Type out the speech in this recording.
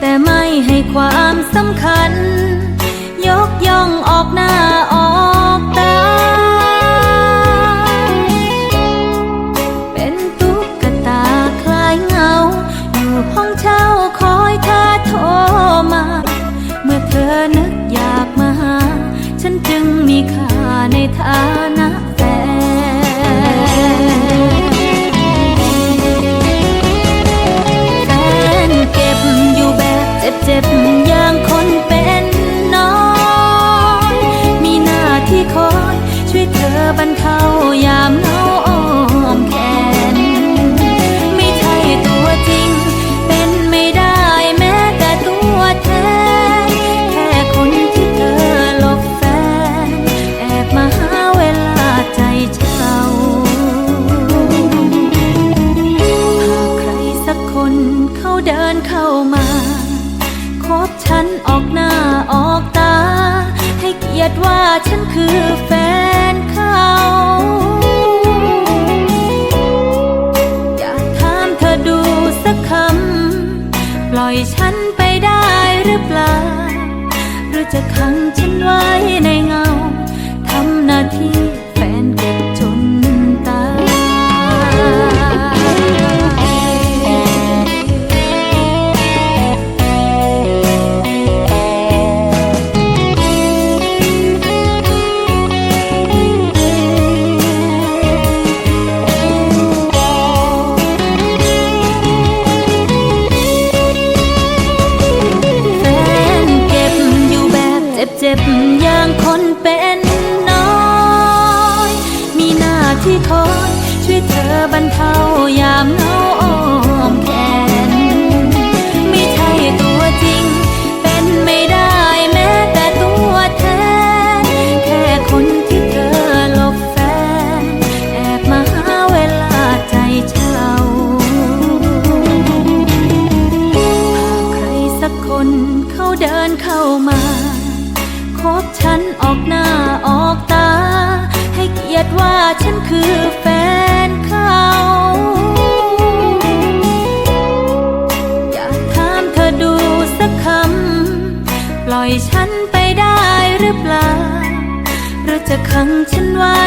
แต่ไม่ให้ความสำคัญ ยกย่องออกหน้าออกตา เป็นตุ๊กตาคล้ายเงา อยู่ห้องเช่าคอยเธอโทรมา เมื่อเธอนึกอยากมาหา ฉันจึงมีค่าในฐาน ยดว่าฉันคือแฟนเขาอยากถามเธอดูสักคำ ปล่อยฉันไปได้หรือเปล่า หรือจะขังฉันไว้ ที่คอยช่วยเธอบรรเทายามเหงา ยียดว่าฉันคือแฟนเขาอยากถามเธอดูสักคำ ปล่อยฉันไปได้หรือเปล่าหรือจะขังฉันไว้